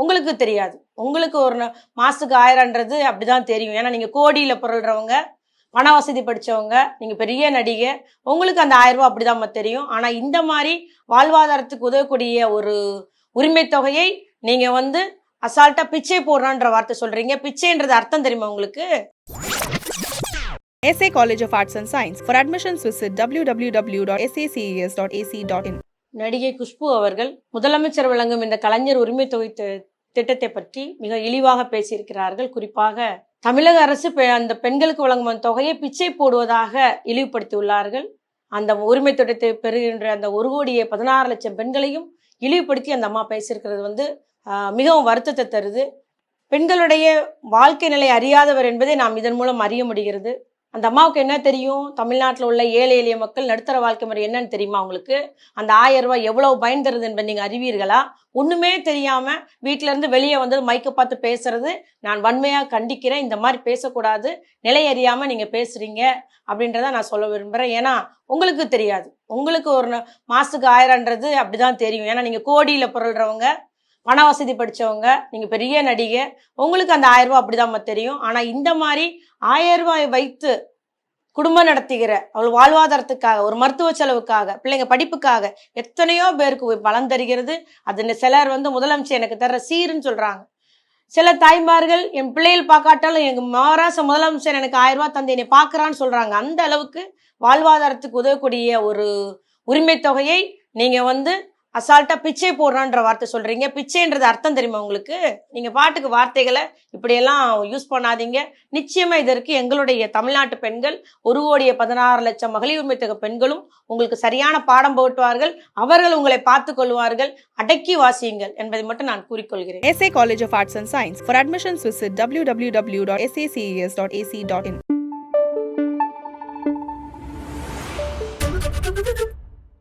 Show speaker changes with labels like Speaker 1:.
Speaker 1: உங்களுக்கு தெரியாது. உங்களுக்கு ஒரு மாதத்துக்கு மாசத்துக்கு ஆயிரம்ன்றது அப்படிதான் தெரியும். ஏன்னா நீங்கள் கோடியில் புரள்றவங்க பண வசதி படித்தவங்க நீங்கள் பெரிய நடிகை உங்களுக்கு அந்த ஆயிரம் அப்படி தான் தெரியும். ஆனால் இந்த மாதிரி வாழ்வாதாரத்துக்கு உதவக்கூடிய ஒரு உரிமை தொகையை நீங்கள் வந்து அசால்ட்டாக பிச்சை போடுறான்ற வார்த்தை சொல்கிறீங்க பிச்சைன்றது அர்த்தம் தெரியுமா உங்களுக்கு?
Speaker 2: SA College of Arts and Science. For admissions, visit இன்
Speaker 1: நடிகை குஷ்பு அவர்கள் முதலமைச்சர் வழங்கும் இந்த கலைஞர் உரிமை தொகை திட்டத்தை பற்றி மிக இழிவாக பேசியிருக்கிறார்கள். குறிப்பாக தமிழக அரசு பெ- அந்த பெண்களுக்கு வழங்கும் அந்த தொகையை பிச்சை போடுவதாக இழிவுபடுத்தியுள்ளார்கள். அந்த உரிமை திட்டத்தை பெறுகின்ற அந்த ஒரு கோடியே பதினாறு லட்சம் பெண்களையும் இழிவுபடுத்தி அந்த அம்மா பேசியிருக்கிறது வந்து மிகவும் வருத்தத்தை தருது. பெண்களுடைய வாழ்க்கை நிலை அறியாதவர் என்பதை நாம் இதன் மூலம் அறிய முடிகிறது. அந்த அம்மாவுக்கு என்ன தெரியும்? தமிழ்நாட்டில் உள்ள ஏழை எளிய மக்கள் நடுத்தர வாழ்க்கை முறை என்னன்னு தெரியுமா உங்களுக்கு? அந்த ஆயிரம் ரூபாய் எவ்வளவு பயன் தருது என்பதை நீங்க அறிவீர்களா? ஒண்ணுமே தெரியாம வீட்டிலேருந்து இருந்து வெளியே வந்து மைக்க பார்த்து பேசுறது நான் வன்மையா கண்டிக்கிறேன். இந்த மாதிரி பேசக்கூடாது. நிலை அறியாம நீங்க பேசுறீங்க அப்படின்றத நான் சொல்ல விரும்புகிறேன் ஏன்னா உங்களுக்கு தெரியாது. உங்களுக்கு ஒரு ந- மாசத்துக்கு ஆயிரம்ன்றது அப்படிதான் தெரியும். ஏன்னா நீங்க கோடியில புரள்றவங்க. பண வசதி படித்தவங்க நீங்கள் பெரிய நடிகை உங்களுக்கு அந்த ஆயிரம் ரூபாய் அப்படிதான் தெரியும். ஆனால் இந்த மாதிரி ஆயிரம் ரூபாய் வைத்து குடும்பம் நடத்துகிற அவள் வாழ்வாதாரத்துக்காக ஒரு மருத்துவ செலவுக்காக பிள்ளைங்க படிப்புக்காக எத்தனையோ பேருக்கு பலன் தருகிறது. அது சிலர் வந்து முதலமைச்சர் எனக்கு தர்ற சீருன்னு சொல்கிறாங்க சில தாய்மார்கள் என் பிள்ளைகள் பார்க்காட்டாலும் எங்கள் மகாராஷ்டிர முதலமைச்சர் எனக்கு ஆயிரம் ரூபாய் தந்தை என்னை பார்க்குறான்னு சொல்கிறாங்க அந்த அளவுக்கு வாழ்வாதாரத்துக்கு உதவக்கூடிய ஒரு உரிமை தொகையை நீங்கள் வந்து அசால்ட்டா பிச்சை போடுறான்ற வார்த்தை சொல்றீங்க. பிச்சைன்றது அர்த்தம் தெரியுமா உங்களுக்கு? நீங்க பாட்டுக்கு வார்த்தைகளை இப்படியெல்லாம் யூஸ் பண்ணாதீங்க. நிச்சயமா இதற்கு எங்களுடைய தமிழ்நாட்டு பெண்கள் ஒரு கோடியே பதினாறு லட்சம் மகளிர் உரிமை தொகை பெண்களும் உங்களுக்கு சரியான பாடம் போட்டுவார்கள் அவர்கள் உங்களை பார்த்து கொள்வார்கள். அடக்கி வாசியுங்கள் என்பதை மட்டும் நான் கூறிக்கொள்கிறேன்.
Speaker 2: W W W dot S C CS dot EC dot in